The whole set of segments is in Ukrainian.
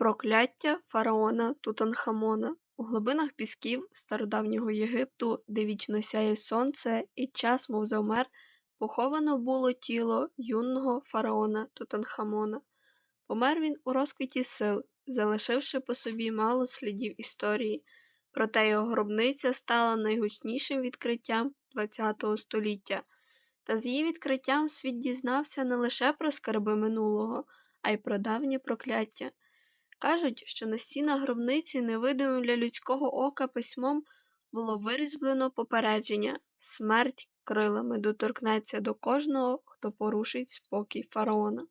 Прокляття фараона Тутанхамона У глибинах пісків стародавнього Єгипту, де вічно сяє сонце і час мов завмер, поховано було тіло юного фараона Тутанхамона. Помер він у розквіті сил, залишивши по собі мало слідів історії, проте його гробниця стала найгучнішим відкриттям ХХ століття. Та з її відкриттям світ дізнався не лише про скарби минулого, а й про давнє прокляття. Кажуть, що на стінах гробниці невидимим для людського ока письмом було вирізблено попередження смерть крилами доторкнеться до кожного, хто порушить спокій фараона.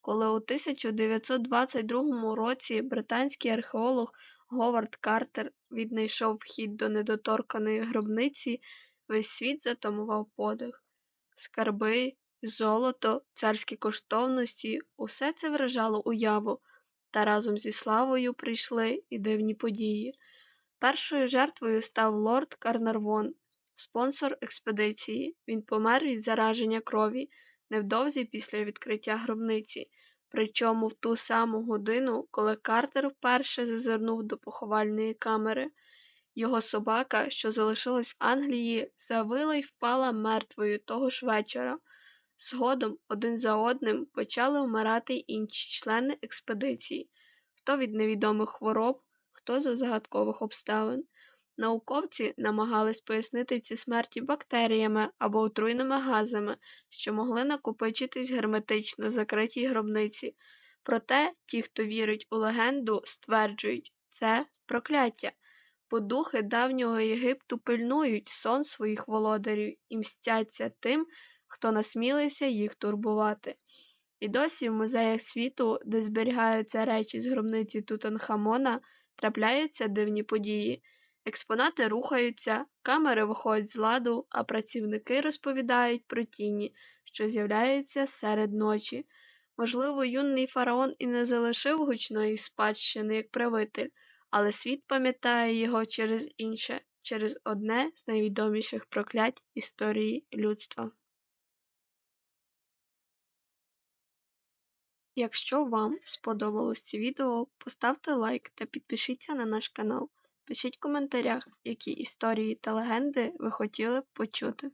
Коли у 1922 році британський археолог Говард Картер віднайшов вхід до недоторканої гробниці, весь світ затамував подих. Скарби, золото, царські коштовності усе це вражало уяву, та разом зі славою прийшли і дивні події. Першою жертвою став лорд Карнарвон, спонсор експедиції. Він помер від зараження крові невдовзі після відкриття гробниці, причому в ту саму годину, коли Картер вперше зазирнув до поховальної камери. Його собака, що залишилась в Англії, завила й впала мертвою того ж вечора. Згодом один за одним почали вмирати інші члени експедиції, хто від невідомих хвороб, хто за загадкових обставин. Науковці намагались пояснити ці смерті бактеріями або отруйними газами, що могли накопичитись герметично закритій гробниці. Проте ті, хто вірить у легенду, стверджують, це прокляття, бо духи давнього Єгипту пильнують сон своїх володарів і мстяться тим, хто насмілився їх турбувати. І досі в музеях світу, де зберігаються речі з гробниці Тутанхамона, трапляються дивні події. Експонати рухаються, камери виходять з ладу, а працівники розповідають про тіні, що з'являються серед ночі. Можливо, юний фараон і не залишив гучної спадщини як правитель, але світ пам'ятає його через інше, через одне з найвідоміших проклять історії людства. Якщо вам сподобалось це відео, поставте лайк та підпишіться на наш канал. Пишіть в коментарях, які історії та легенди ви хотіли б почути.